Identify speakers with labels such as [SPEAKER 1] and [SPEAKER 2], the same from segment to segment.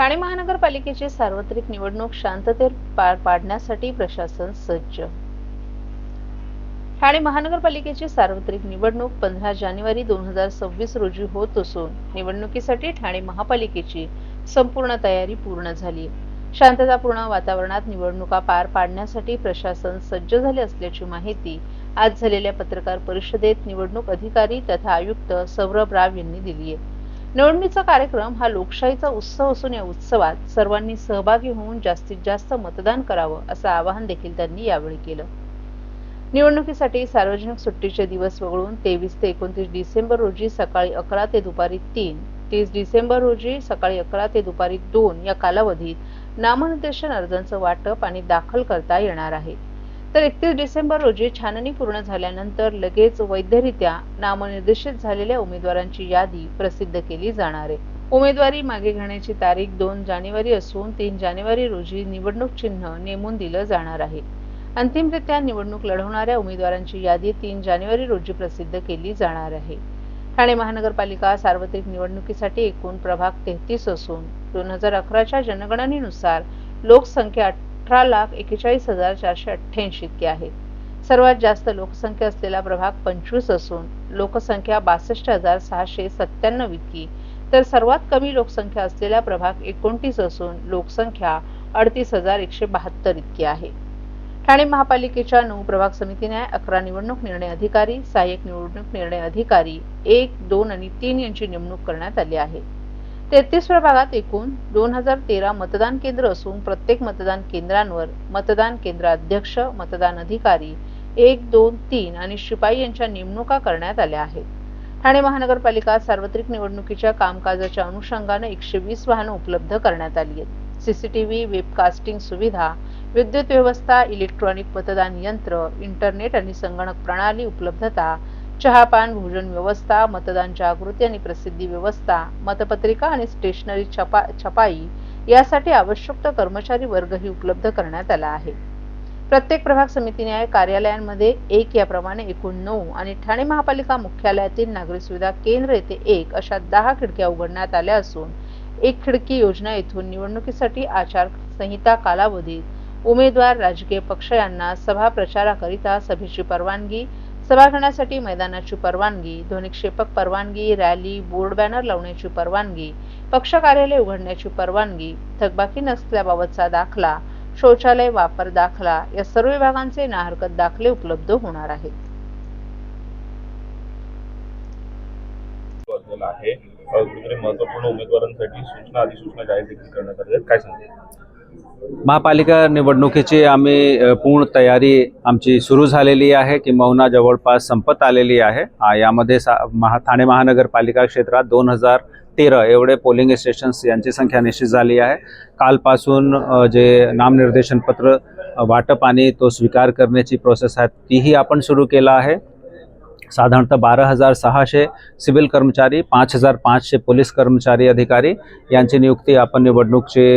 [SPEAKER 1] ठाणे महानगरपालिकेची सार्वत्रिक निवडणूक शांततेत पार पाडण्यासाठी प्रशासन सज्ज. ठाणे महानगरपालिकेची सार्वत्रिक निवडणूक पंधरा जानेवारी दोन हजार सव्वीस रोजी होत असून निवडणुकीसाठी ठाणे महापालिकेची संपूर्ण तयारी पूर्ण झाली. शांततापूर्ण वातावरणात निवडणुका पार पाडण्यासाठी प्रशासन सज्ज झाले असल्याची माहिती आज झालेल्या पत्रकार परिषदेत निवडणूक अधिकारी तथा आयुक्त सौरभ राव यांनी दिली आहे निवडणुकीचा कार्यक्रम हा लोकशाहीचा उत्सव असून या उत्सवात सर्वांनी सहभागी होऊन जास्तीत जास्त मतदान करावं असं आवाहन देखील त्यांनी यावेळी केलं. निवडणुकीसाठी सार्वजनिक सुट्टीचे दिवस वगळून तेवीस ते एकोणतीस डिसेंबर रोजी सकाळी अकरा ते दुपारी तीन तीस डिसेंबर रोजी सकाळी अकरा ते दुपारी दोन या कालावधीत नामनिर्देशन अर्जांचं वाटप आणि दाखल करता येणार आहे. तर एकतीस डिसेंबर रोजी छाननी पूर्ण झाल्यानंतर लगेच वैधरित्या नामनिर्देशित झालेल्या उमेदवारांची यादी प्रसिद्ध केली जाणार आहे. उमेदवारी मागे घेण्याची तारीख दोन जानेवारी असून तीन जानेवारी रोजी निवडणूक चिन्ह नेमून दिलं जाणार आहे. अंतिमरित्या निवडणूक लढवणाऱ्या उमेदवारांची यादी तीन जानेवारी रोजी प्रसिद्ध केली जाणार आहे. ठाणे महानगरपालिका सार्वत्रिक निवडणुकीसाठी एकूण प्रभाग तेहतीस असून दोन हजार अकराच्या जनगणनेनुसार लोकसंख्या अठरा लाख एकेचाळीस हजार चारशे अठ्ठ्याऐंशी इतकी आहे. सर्वात जास्त लोकसंख्या असलेला प्रभाग पंचवीस असून लोकसंख्या बासष्ट हजार सहाशे सत्त्याण्णव इतकी. तर सर्वात कमी लोकसंख्या असलेला प्रभाग एकोणतीस असून लोकसंख्या अडतीस हजार एकशे बहात्तर इतकी आहे. ठाणे महापालिकेच्या नऊ प्रभाग समितीने अकरा निवडणूक निर्णय अधिकारी सहाय्यक निवडणूक निर्णय अधिकारी एक दोन आणि तीन यांची नेमणूक करण्यात आली आहे. तेहतीस प्रभागात एकूण दोन हजार तेरा मतदान केंद्र असून प्रत्येक मतदान केंद्रांवर मतदान केंद्र अध्यक्ष मतदान अधिकारी एक दोन तीन आणि शिपाई यांच्या नेमणुका करण्यात आल्या आहेत. ठाणे महानगरपालिका सार्वत्रिक निवडणुकीच्या कामकाजाच्या अनुषंगाने एकशे वीस वाहनं उपलब्ध करण्यात आली आहेत. सीसीटीव्ही वेबकास्टिंग सुविधा विद्युत व्यवस्था इलेक्ट्रॉनिक मतदान यंत्र इंटरनेट आणि संगणक प्रणाली उपलब्धता चहापान भोजन व्यवस्था मतदान जागृती आणि प्रसिद्धी व्यवस्था मतपत्रिका आणि स्टेशनरी छपा छपाई यासाठी आवश्यक तो कर्मचारी वर्गही उपलब्ध करण्यात आला आहे. प्रत्येक प्रभाग समितीने कार्यालयांमध्ये एक याप्रमाणे एकूण नऊ आणि ठाणे महापालिका मुख्यालयातील नागरी सुविधा केंद्र येथे एक अशा दहा खिडक्या उघडण्यात आल्या असून एक खिडकी योजना येथून निवडणुकीसाठी आचारसंहिता कालावधीत उमेदवार राजकीय पक्ष यांना सभा प्रचाराकरिता सभेची परवानगी सभा घेण्यासाठी मैदानाची परवानगी ध्वनिक्षेपक परवानगी रॅली बोर्ड बॅनर लावण्याची परवानगी पक्ष कार्यालय उघडण्याची परवानगी थकबाकी नसल्याबाबतचा दाखला शौचालय वापर दाखला या सर्व विभागांचे नाहरकत दाखले उपलब्ध होणार आहेत.
[SPEAKER 2] आहे. महत्त्वपूर्ण उमेदवारांसाठी सूचना अधिसूचना जाहीर देखील करण्यात आली आहेत. काय सांगते
[SPEAKER 3] महापालिका निवडणुकीची आम्ही पूर्ण तयारी आमची सुरू झालेली आहे किंबहुना जवळपास संपत आलेली आहे. यामध्ये सा महा ठाणे महानगरपालिका क्षेत्रात दोन हजार तेरा एवढे पोलिंग स्टेशन्स यांची संख्या निश्चित झाली आहे. कालपासून जे नामनिर्देशन पत्र वाटप आणि तो स्वीकार करण्याची प्रोसेस आहे तीही आपण सुरू केला आहे. साधारणतः बारा हजार सहाशे सिव्हिल कर्मचारी पाच हजार पाचशे पोलीस कर्मचारी अधिकारी यांची नियुक्ती आपण निवडणूकचे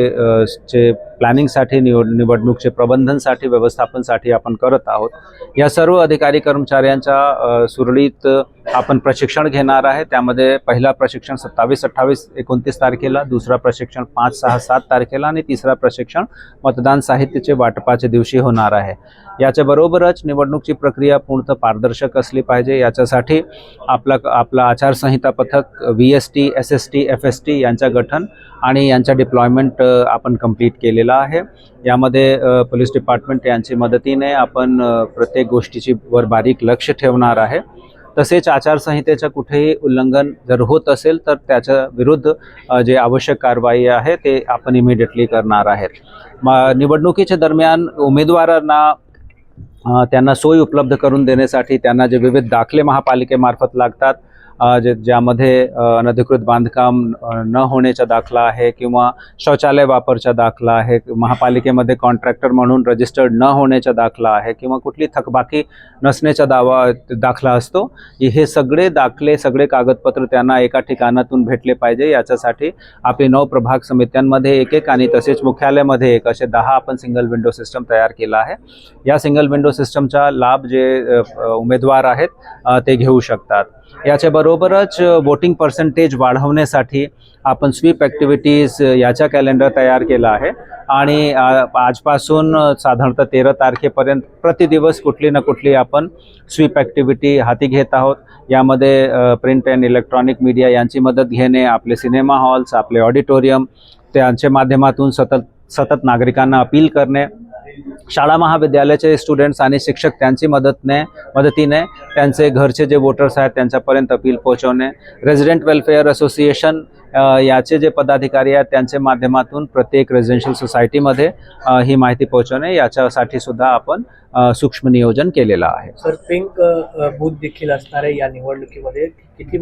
[SPEAKER 3] चे प्लॅनिंगसाठी निवड निवडणूकचे प्रबंधनसाठी व्यवस्थापनसाठी आपण करत आहोत. या सर्व अधिकारी कर्मचाऱ्यांच्या सुरळीत आपण प्रशिक्षण घेणार आहे. त्यामध्ये पहिला प्रशिक्षण सत्तावीस अठ्ठावीस एकोणतीस तारखेला दुसरा प्रशिक्षण पाच सहा सात तारखेला आणि तिसरा प्रशिक्षण मतदान साहित्याचे वाटपाच्या दिवशी होणार आहे. याच्या बरोबरच निवडणूकची प्रक्रिया पूर्णतः पारदर्शक असली पाहिजे. याच्यासाठी आपला आपला आचारसंहिता पथक V S T S S T F S T यांचं गठन आणि यांचा डिप्लॉयमेंट आपण कंप्लीट केलेला आहे. यामध्ये पोलीस डिपार्टमेंट यांची मदतीने आपण प्रत्येक गोष्टीची वर बारीक लक्ष ठेवणार आहे. तसेच आचारसंहितेचं कुठेही उल्लंघन जर होत असेल तर त्याच्या विरुद्ध जे आवश्यक कारवाई आहे ते आपण इमिडिएटली करणार आहेत. म निवडणुकीच्या दरम्यान उमेदवारांना त्यांना सोयी उपलब्ध करून देण्यासाठी त्यांना जे विविध दाखले महापालिकेमार्फत लागतात जे ज्यामध्ये अनधिकृत बांधकाम न होण्याचा दाखला आहे किंवा शौचालय वापरचा दाखला आहे महापालिकेमध्ये कॉन्ट्रॅक्टर म्हणून रजिस्टर्ड न होण्याचा दाखला आहे किंवा कुठली थकबाकी नसण्याचा दावा दाखला असतो हे सगळे दाखले सगळे कागदपत्र त्यांना एका ठिकाणातून भेटले पाहिजे. याच्यासाठी आपली नऊ प्रभाग समित्यांमध्ये एक एक आणि तसेच मुख्यालयामध्ये एक असे दहा आपण सिंगल विंडो सिस्टम तयार केला आहे. या सिंगल विंडो सिस्टमचा लाभ जे उमेदवार आहेत ते घेऊ शकतात. याच्याबरोबरच वोटिंग पर्सेंटेज वाढवण्यासाठी आपण स्वीप ॲक्टिव्हिटीज याचा कॅलेंडर तयार केला आहे. आणि आजपासून साधारणतः तेरा तारखेपर्यंत प्रतिदिवस कुठली ना कुठली आपण स्वीप ॲक्टिव्हिटी हाती घेत आहोत. यामध्ये प्रिंट अँड इलेक्ट्रॉनिक मीडिया यांची मदत घेणे आपले सिनेमा हॉल्स आपले ऑडिटोरियम त्यांच्या माध्यमातून सतत सतत नागरिकांना अपील करणे शाळा महाविद्यालयाचे स्टुडंट्स आणि शिक्षक त्यांची मदतने मदतीने त्यांचे घरचे जे वोटर्स आहेत त्यांच्यापर्यंत अपील पोहोचवणे. रेझिडेंट वेलफेअर असोसिएशन याचे जे पदाधिकारी आहेत त्यांच्या माध्यमातून प्रत्येक रेझिडेन्शियल सोसायटीमध्ये ही माहिती पोहोचवणे. याच्यासाठी सुद्धा आपण सूक्ष्म नियोजन केलेलं आहे.
[SPEAKER 4] सर पिंक बूथ देखील असणार आहे या निवडणुकीमध्ये. किती